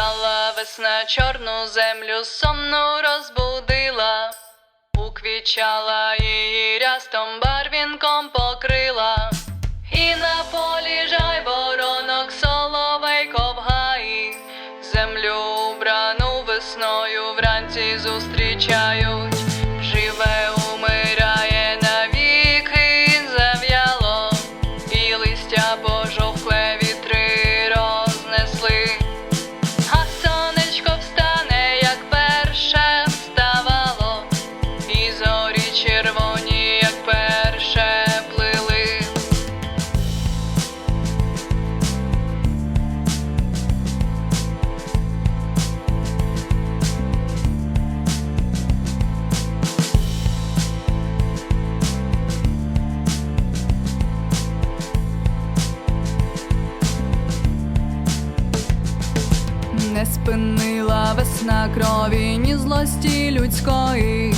Встала весна чорну землю сонну розбудила, уквічала її рястом барвінком покрила, і на полі жай воронок соловей ковгаї, землю убрану весною вранці зустрічають, Не спинила весна крові, ні злості людської.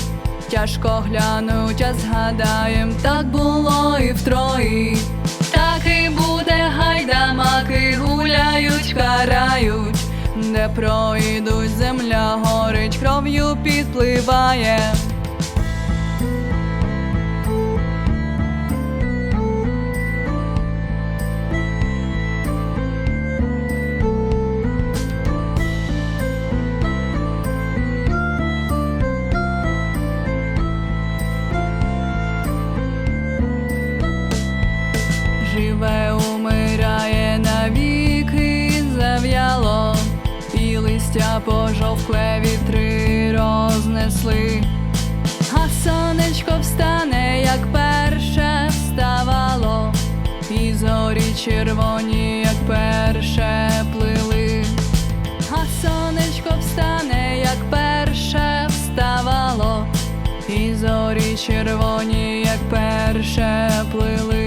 Тяжко глянуть, а згадаєм, так було і втрої. Так і буде, гайдамаки гуляють, карають, де пройдуть, земля горить, кров'ю підпливає. Живе, умирає навіки зав'яло, і листя пожовкле вітри рознесли, а сонечко встане, як перше вставало, і зорі червоні, як перше плили, а сонечко встане, як перше вставало, і зорі червоні, як перше плили.